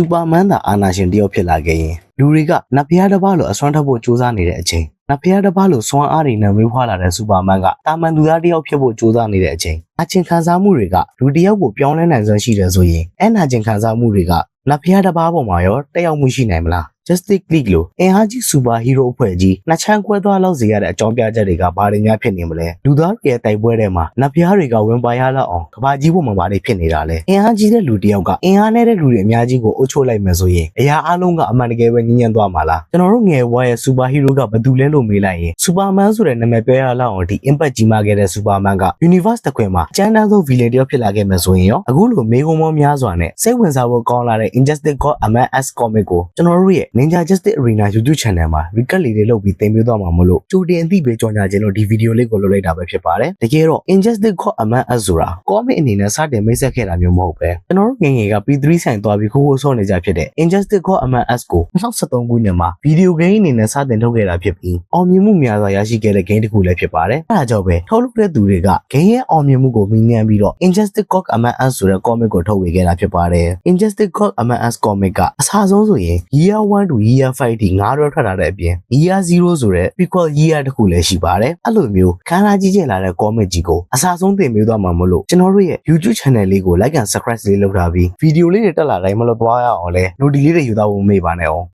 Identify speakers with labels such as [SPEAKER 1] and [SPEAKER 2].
[SPEAKER 1] စူပါမန်သာအာနာရှင်တယောက်ဖြစ်လာခဲ့ရင်လူတွေကနတ်ဖျားတစ်ပါးလိုအစွမ်းထပ်ဖို့ကြိုးစားနေတဲ့အချိန်နတ်ဖျားတစ်ပါးလိုစွမ်းအားတွေနဲ့မွေးဖွားလာတဲ့စူပါမန်ကတာမန်လူသားတစ်ယောက်ဖြစ်ဖို့ကြိုးစားနေတဲ့အချိန်အချင်းခံစားမှုတွေကလူတစ်ယောက်ကိုပြောင်းလဲနိုင်စွမ်းရှိတယ်ဆိုရင်အဲ့နာချင်းခံစားမှုတွေကနတ်ဖျားတစ်ပါးပေါ်မှာရောတက်ရောက်မှုရှိနိုင်မလား Justice League လို့အင်အားကြီးစူပါဟီးရိုးအဖွဲ့ကြီးနှစ်ချမ်းကွဲသွားလောက်စေရတဲ့အကြောင်းပြချက်တွေကဘာတွေများဖြစ်နေမလဲလူသားတွေရဲ့တိုက်ပွဲထဲမှာနတ်ဖျားတွေကဝင်ပါရလောက်အောင်ကဘာကြီးပေါ်မှာဘာတွေဖြစ်နေတာလဲအင်အားကြီးတဲ့လူတစ်ယောက်ကအင်အားနဲ့တဲ့လူတွေအများကြီးကိုအုပ်ချုပ်လိုက်မယ်ဆိုရင်အရာအလုံးကအမှန်တကယ်ပဲညဉ့်ညံ့သွားမှာလားကျွန်တော်တို့ငယ်ဘွားရဲ့စူပါဟီးရိုးကဘယ်သူလဲလို့မေးလိုက်ရင်စူပါမန်ဆိုတဲ့နာမည်ပြောရလောက်အောင်ဒီ impact ကြီးမားခဲ့တဲ့စူပါမန်က universe တစ်ခွင်မှာအကျဉ်းသားဆုံး villain တစ်ယောက်ဖြစ်လာခဲ့မယ်ဆိုရင်ရောအခုလိုမေးခွန်းမောများစွာနဲ့စိတ်ဝင်စားဖို့ကောင်းလာတဲ့ Injustice God Among Us comic ကိုကျွန်တော်တို့ရဲ့ Ninja Justice Arena YouTube channel မှာ recap လေးတွေလုပ်ပြီးသင်ပေးသွားမှာမလို့ကြိုတင်အသိပေးကြော်ညာခြင်းလို့ဒီဗီဒီယိုလေးကိုလုပ်လိုက်တာပဲဖြစ်ပါတယ်တကယ်တော့ Injustice God Among Us ဆိုတာ comic အနေနဲ့စတင်မိတ်ဆက်ခဲ့တာမျိုးမဟုတ်ပဲကျွန်တော်တို့ငယ်ငယ်က P3 ဆိုင်သွားပြီးခိုးခိုးဆော့နေကြဖြစ်တဲ့ Injustice God Among Us ကို2013ခုနှစ်မှာဗီဒီယိုဂိမ်းအနေနဲ့စတင်ထုတ်ခဲ့တာဖြစ်ပြီးအောင်မြင်မှုများစွာရရှိခဲ့တဲ့ game တစ်ခုလည်းဖြစ်ပါတယ်အဲဒါကြောင့်ပဲထုတ်လုပ်တဲ့သူတွေက game ရဲ့အောင်မြင်မှုကိုမြင်မြန်ပြီးတော့ Injustice God Among Us ဆိုတဲ့ comic ကိုထုတ်ဝေခဲ့တာဖြစ်ပါတယ် Injustice God Among Us comic ကအစဆုံးဆိုရင် Year 1 to Year 5ထိငါးတော့ထွက်လာတဲ့အပြင် Year 0ဆိုတဲ့ prequel year တစ်ခုလည်းရှိပါတယ်အဲ့လိုမျိုးခန်းစားကြီးကျယ်လာတဲ့ comic ကြီးကိုအစဆုံးသင်ပေးသွားမှာမလို့ကျွန်တော်တို့ရဲ့ YouTube channel လေးကို like and subscribe လေးလုပ်ထားပြီးဗီဒီယိုလေးတွေတက်လာတိုင်းမလို့သွားရအောင်လဲ notification လေးတွေယူသွားဖို့မေ့ပါနဲ့အောင်